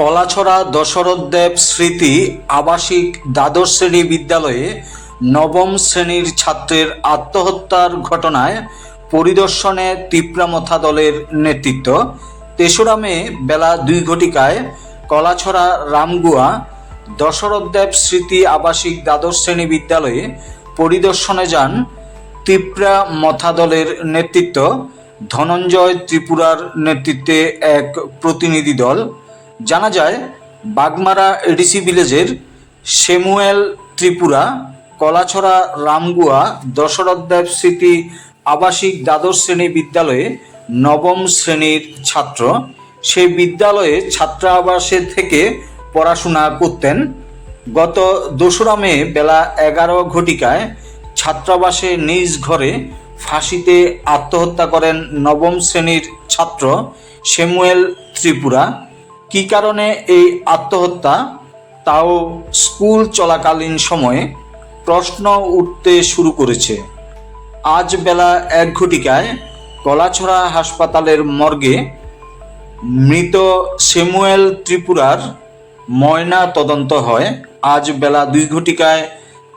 কলাছড়া দশরথ দেব স্মৃতি আবাসিক দ্বাদশ শ্রেণি বিদ্যালয়ে নবম শ্রেণির ছাত্রের আত্মহত্যার ঘটনায় পরিদর্শনে তিপ্রামথা দলের নেতৃত্ব। তেসরা মে বেলা দুই ঘটিকায় কলাছড়া রামগুয়া দশরথ দেব স্মৃতি আবাসিক দ্বাদশ শ্রেণি বিদ্যালয়ে পরিদর্শনে যান তিপ্রা মথা দলের নেতৃত্ব। ধনঞ্জয় ত্রিপুরার নেতৃত্বে এক প্রতিনিধি দল জানা যায়, বাগমারা এডিসি ভিলেজের সেমুয়েল ত্রিপুরা, কলাছড়া রামগুয়া, দশরথ দেব স্মৃতি আবাসিক দ্বাদশ শ্রেণি বিদ্যালয়ে নবম শ্রেণির ছাত্র। সেই বিদ্যালয়ে ছাত্রাবাসে থেকে পড়াশোনা করতেন। গত দোসরা মে বেলা এগারো ঘটিকায় ছাত্রাবাসে নিজ ঘরে ফাঁসিতে আত্মহত্যা করেন নবম শ্রেণির ছাত্র সেমুয়েল ত্রিপুরা। কী কারণে এই আত্মহত্যা? তাও স্কুল চলাকালীন সময়ে প্রশ্ন উঠতে শুরু করেছে। আজ বেলা এক ঘটিকায় কলাছড়া হাসপাতালের মর্গে মৃত সেমুয়েল ত্রিপুরার ময়না তদন্ত হয়। আজ বেলা দুই ঘটিকায়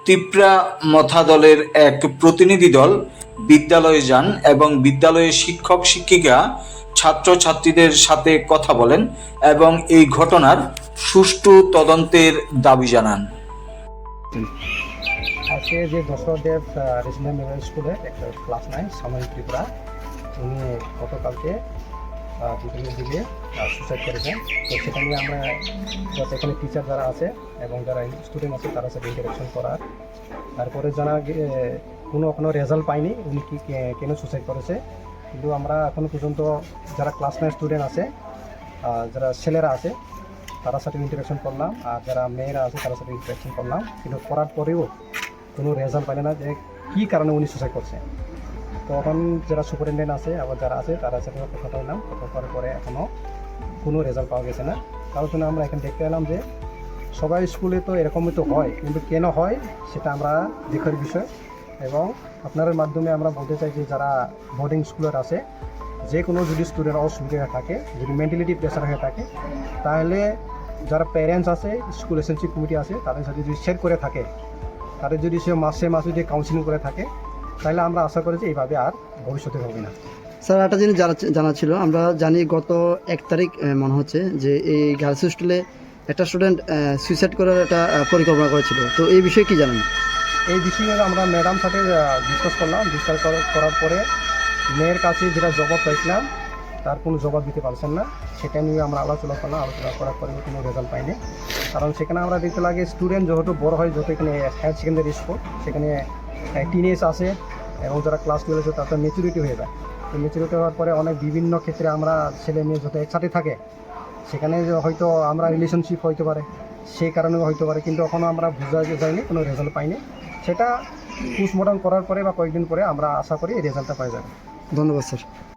তিপ্রা মথা দলের এক প্রতিনিধি দল বিদ্যালয়ে যান এবং বিদ্যালয়ের শিক্ষক, শিক্ষিকা, ছাত্রছাত্রীদের সাথে কথা বলেন এবং এই ঘটনার সুষ্ঠু তদন্তের দাবি জানান। আজকে যে দশরথদেব রেজিডেন্ট মিডল স্কুলের একটা ক্লাস নাইন সাময়িক ত্রিপুরা। উনি গতকালকে বিকেলের দিকে সুসাইড করেছেন। তো সেটা নিয়ে আমরা যাতে এখানে টিচার যারা আছে এবং যারা স্টুডেন্ট আছে, তার সাথে ইন্টারাকশন করার। তারপরে জানা কোনো এখনও রেজাল্ট পাইনি, উনি কি কেন সুসাইড করেছে। কিন্তু আমরা এখনও পর্যন্ত যারা ক্লাস নাইন স্টুডেন্ট আছে যারা ছেলেরা আছে, তার সাথে ইন্টারাকশন করলাম, আর যারা মেয়েরা আছে, তার সাথে ইন্টারাকশন করলাম। কিন্তু করার পরেও কোনো রেজাল্ট পাইলে না যে কী কারণে উনি সুসাইড করছে। তখন যারা সুপারিনটেন্ডেন্ট আছে, আবার যারা আছে, তারা সাথে কথা বললাম, কথা করার পরে এখনও কোনো রেজাল্ট পাওয়া গেছে না। তার জন্য আমরা এখানে দেখতে এলাম যে সবাই স্কুলে তো এরকমই তো হয়, কিন্তু কেন হয়, সেটা আমরা দেখার বিষয়। এবং আপনার মাধ্যমে আমরা বলতে চাই যে যারা বোর্ডিং স্কুলের আছে, যে কোনো যদি স্টুডেন্ট অসুবিধা থাকে, যদি মেন্টালিটি প্রেশার হয়ে থাকে, তাহলে যারা প্যারেন্টস আছে স্কুল এসেন্সি কমিটি আছে, তাদের সাথে যদি শেয়ার করে থাকে, তাদের যদি সে মাসে মাসে যদি কাউন্সিলিং করে থাকে, তাহলে আমরা আশা করি যে এইভাবে আর ভবিষ্যতে হবে না। স্যার একটা জিনিস জানা ছিল, আমরা জানি গত এক তারিখ মনে হচ্ছে যে এই গার্লস হোস্টেলে একটা স্টুডেন্ট সুইসাইড করার একটা পরিকল্পনা করেছিল। তো এই বিষয়ে কি জানেন? এই বিষয়ে আমরা ম্যাডাম সাথে ডিসকাস করলাম। ডিসকাস করার পরে মেয়ের কাছে যেটা জবাব পাইছিলাম, তার কোনো জবাব দিতে পারছেন না। সেটা নিয়ে আমরা আলোচনা করলাম, আলোচনা করার পরে কোনো রেজাল্ট পাইনি। কারণ সেখানে আমরা দেখতে লাগে স্টুডেন্ট যেহেতু বড় হয় যত এখানে হায়ার সেকেন্ডারি স্কুল সেখানে টিনেজ আছে এবং যারা ক্লাস টুয়েলভ আছে তাদের মেচুরিটি হয়ে যায়। তো মেচুরিটি হওয়ার পরে অনেক বিভিন্ন ক্ষেত্রে আমরা ছেলে মেয়ে যত একসাথে থাকে, সেখানে হয়তো আমরা রিলেশনশিপ হইতে পারে, সেই কারণেও হইতে পারে। কিন্তু এখনও আমরা বোঝা যায়নি, কোনো রেজাল্ট পাইনি। সেটা পোস্টমর্টম করার পরে বা কয়েকদিন পরে আমরা আশা করি এই রেজাল্টটা পাওয়া যাবে। ধন্যবাদ, স্যার।